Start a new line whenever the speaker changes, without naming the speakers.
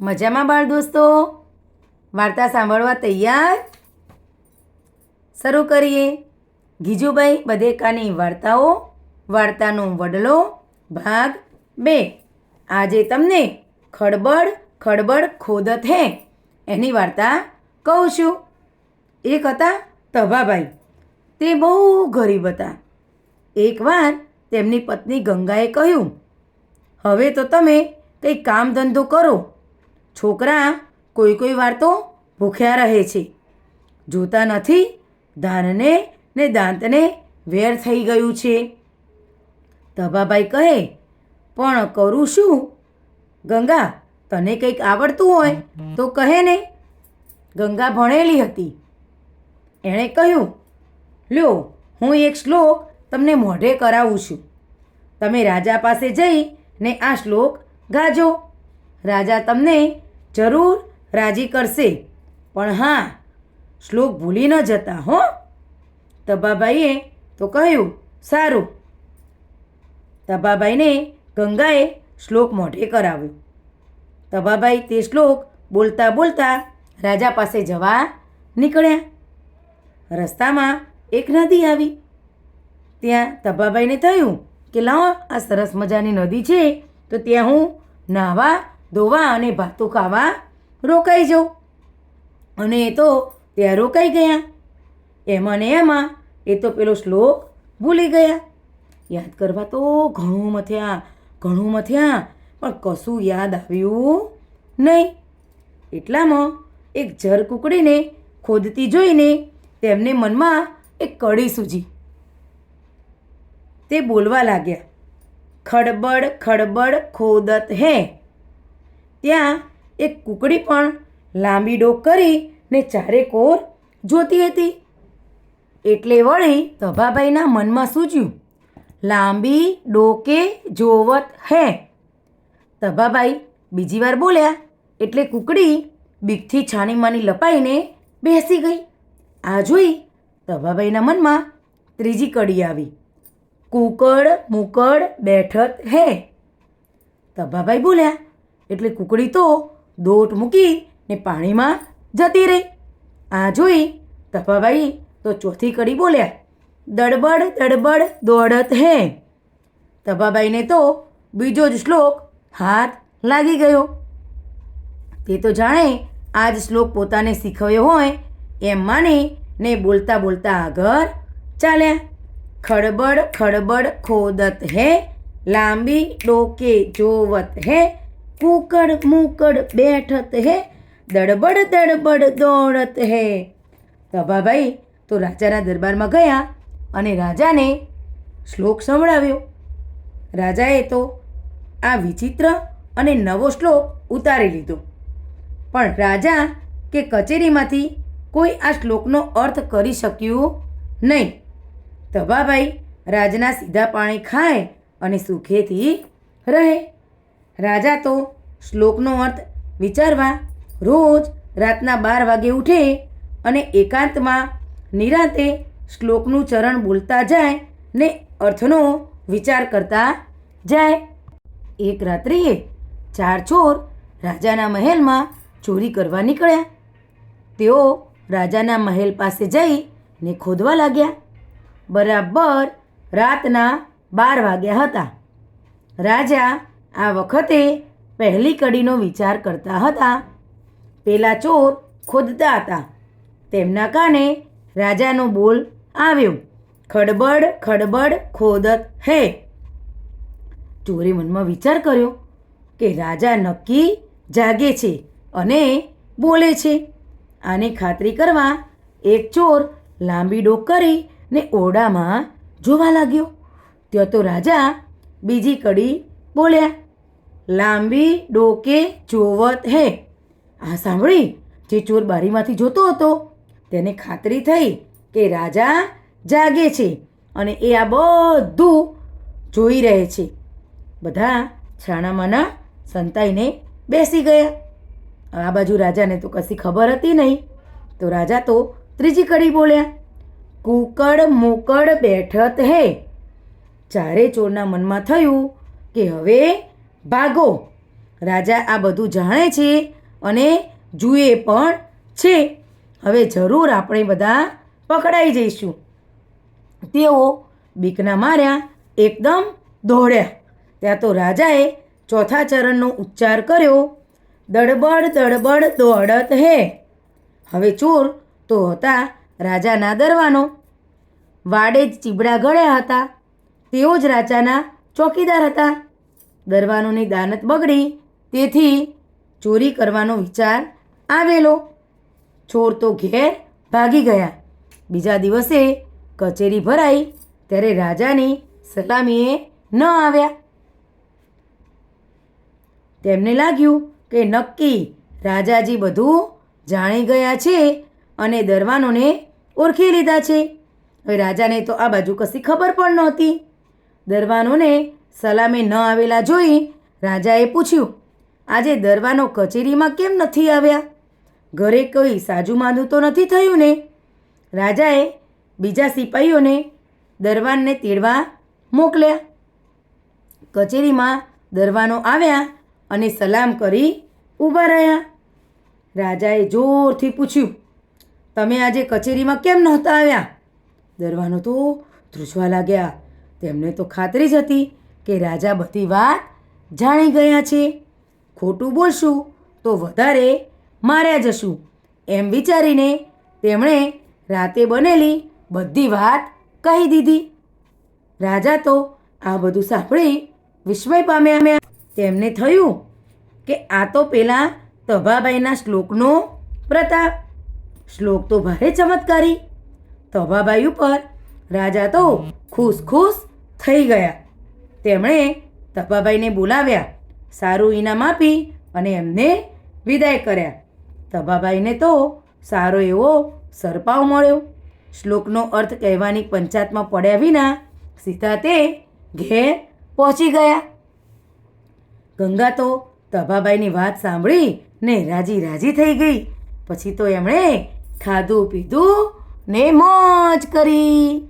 મજામાં બાળ દોસ્તો? વાર્તા સાંભળવા તૈયાર? શરૂ કરીએ. ગીજુભાઈ બધેકાની વાર્તાઓ, વાર્તાનો વડલો, ભાગ બે. આજે તમને ખડબડ ખડબડ ખોદત હે, એની વાર્તા કહું છું. એક હતા તભાભાઈ. તે બહુ ગરીબ હતા. એકવાર તેમની પત્ની ગંગાએ કહ્યું, હવે તો તમે કંઈ કામ ધંધો કરો છોકરા, કોઈ કોઈ વાર તો ભૂખ્યા રહે છે. જોતા નથી, ધાનને ને દાંતને વેર થઈ ગયું છે. તભાભાઈ કહે, પણ કરું શું? ગંગા, તને કંઈક આવડતું હોય તો કહે ને. ગંગા ભણેલી હતી. એણે કહ્યું, લ્યો, હું એક શ્લોક તમને મોઢે કરાવું છું. તમે રાજા પાસે જઈ ને આ શ્લોક ગાજો. રાજા તમને જરૂર રાજી કરશે. પણ હા, શ્લોક ભૂલી ન જતા, હો. તબાબાઈએ તો કહ્યું, સારું. તબાબાઈને ગંગાએ શ્લોક મોઢે કરાવ્યો. તબાબાઈ તે શ્લોક બોલતા બોલતા રાજા પાસે જવા નીકળ્યા. રસ્તામાં એક નદી આવી. ત્યાં તબાબાઈને થયું કે લાવો, આ સરસ મજાની નદી છે, તો ત્યાં હું નાહવા ધોવા અને ભાતું ખાવા રોકાઈ જાઉં. અને એ તો ત્યાં રોકાઈ ગયા. એમાં ને એમાં એ તો પેલો શ્લોક ભૂલી ગયા. યાદ કરવા તો ઘણું મથ્યા ઘણું મથ્યા, પણ કશું યાદ આવ્યું નહીં. એટલામાં એક જર કુકડીને ખોદતી જોઈને તેમને મનમાં એક કડી સૂજી. તે બોલવા લાગ્યા, ખડબડ ખડબડ ખોદત હે. ત્યાં એક કુકડી પણ લાંબી ડોક કરી ને ચારે કોર જોતી હતી. એટલે વળી તભાભાઈના મનમાં સૂચ્યું લાંબી ડોકે જોવત હે. તભાભાઈ બીજી વાર બોલ્યા, એટલે કુકડી બીકથી છાનીમાની લપાઈને બેસી ગઈ. આ જોઈ તભાભાઈના મનમાં ત્રીજી કડી આવી, કુકડ મુકડ બેઠત હે. તભાભાઈ બોલ્યા એટલે કુકડી તો દોટ મૂકી ને પાણીમાં જતી રહી. આ જોઈ તપાભાઈ તો ચોથી કડી બોલ્યા, દડબડ દડબડ દોડત હે. તપાભાઈને તો બીજો જ શ્લોક હાથ લાગી ગયો. તે તો જાણે આ જ શ્લોક પોતાને શીખવ્યો હોય એમ માને ને બોલતા બોલતા આગળ ચાલ્યા. ખડબડ ખડબડ ખોદત હે, લાંબી ડોકે જોવત હે કુકડ મુકડ બેઠત હે દડબડ દડબડ દોડત હે. તભાભાઈ તો રાજાના દરબારમાં ગયા અને રાજાને શ્લોક સંભળાવ્યો. રાજાએ તો આ વિચિત્ર અને નવો શ્લોક ઉતારી લીધો. પણ રાજા કે કચેરીમાંથી કોઈ આ શ્લોકનો અર્થ કરી શક્યું નહીં. તભાભાઈ રાજના સીધા પાણી ખાય અને સુખેથી રહે. રાજા તો શ્લોકનો અર્થ વિચારવા રોજ રાતના બાર વાગે ઉઠે અને એકાંતમાં નિરાંતે શ્લોકનું ચરણ બોલતા જાય ને અર્થનો વિચાર કરતા જાય. એક રાત્રિએ ચાર ચોર રાજાના મહેલમાં ચોરી કરવા નીકળ્યા. તેઓ રાજાના મહેલ પાસે જઈ ને ખોદવા લાગ્યા. બરાબર રાતના બાર વાગ્યા હતા. રાજા આ વખતે પહેલી કડીનો વિચાર કરતા હતા. પેલા ચોર ખોદતા હતા. તેમના કાને રાજાનો બોલ આવ્યો, ખડબડ ખડબડ ખોદત હે. ચોરે મનમાં વિચાર કર્યો કે રાજા નક્કી જાગે છે અને બોલે છે. આની ખાતરી કરવા એક ચોર લાંબી ડોક કરી ને ઓરડામાં જોવા લાગ્યો. ત્યાં તો રાજા બીજી કડી બોલ્યા, લાંબી ડોકે જોવત હે. આ સાંભળી, જે ચોર બારીમાંથી જોતો હતો, તેને ખાતરી થઈ કે રાજા જાગે છે અને એ આ બધું જોઈ રહે છે. બધા છાણામાના સંતાઈને બેસી ગયા. આ બાજુ રાજાને તો કશી ખબર હતી નહીં. તો રાજા તો ત્રીજી કડી બોલ્યા, કુકડ મોકડ બેઠત હે. ચારે ચોરના મનમાં થયું કે હવે ભાગો. રાજા આ બધું જાણે છે અને જુએ પણ છે. હવે જરૂર આપણે બધા પકડાઈ જઈશું. તેઓ બીકના માર્યા, એકદમ દોડ્યા. ત્યાં તો રાજાએ ચોથા ચરણનો ઉચ્ચાર કર્યો, દડબડ દડબડ દોડત હે. હવે ચોર તો હતા રાજાના દરવાનો. વાડે જ ચીબડા ગળ્યા હતા. તેઓ જ રાજાના ચોકીદાર હતા. દરવાનોની દાનત બગડી, તેથી ચોરી કરવાનો વિચાર આવેલો. ચોર તો ઘેર ભાગી ગયા. બીજા દિવસે કચેરી ભરાઈ, ત્યારે રાજાની સલામીએ ન આવ્યા. તેમને લાગ્યું કે નક્કી રાજાજી બધું જાણી ગયા છે અને દરવાનોને ઓળખી લીધા છે. હવે રાજાને તો આ બાજુ કશી ખબર પણ નહોતી. દરવાનોને સલામે ન આવેલા જોઈ રાજાએ પૂછ્યું, આજે દરવાનો કચેરીમાં કેમ નથી આવ્યા? ઘરે કોઈ સાજુ માદું તો નથી થયું ને? રાજાએ બીજા સિપાહીઓને દરવાનને તેડવા મોકલ્યા. કચેરીમાં દરવાનો આવ્યા અને સલામ કરી ઊભા રહ્યા. રાજાએ જોરથી પૂછ્યું, તમે આજે કચેરીમાં કેમ નહોતા આવ્યા? દરવાનો તો ધ્રુજવા લાગ્યા. તેમને તો ખાતરી જ હતી કે રાજા બધી વાત જાણી ગયા છે. ખોટું બોલશું તો વધારે માર્યા જશું. એમ વિચારીને તેમણે રાતે બનેલી બધી વાત કહી દીધી. રાજા તો આ બધું સાંભળી વિસ્મય પામ્યા તેમને થયું કે આ તો પેલા તભાબાઈના શ્લોકનો પ્રતાપ. શ્લોક તો ભારે ચમત્કારી. તભાબાઈ ઉપર રાજા તો ખુશ ખુશ થઈ ગયા. તેમણે તબાભાઈને બોલાવ્યા, સારું ઇનામ આપી અને એમને વિદાય કર્યા. તબાભાઈને તો સારો એવો સરપાવ મળ્યો. શ્લોકનો અર્થ કહેવાની પંચાયતમાં પડ્યા વિના સીધા તે ઘેર પહોંચી ગયા. ગંગા તો તભાબાઈની વાત સાંભળી ને રાજી રાજી થઈ ગઈ. પછી તો એમણે ખાધું પીધું ને મોજ કરી.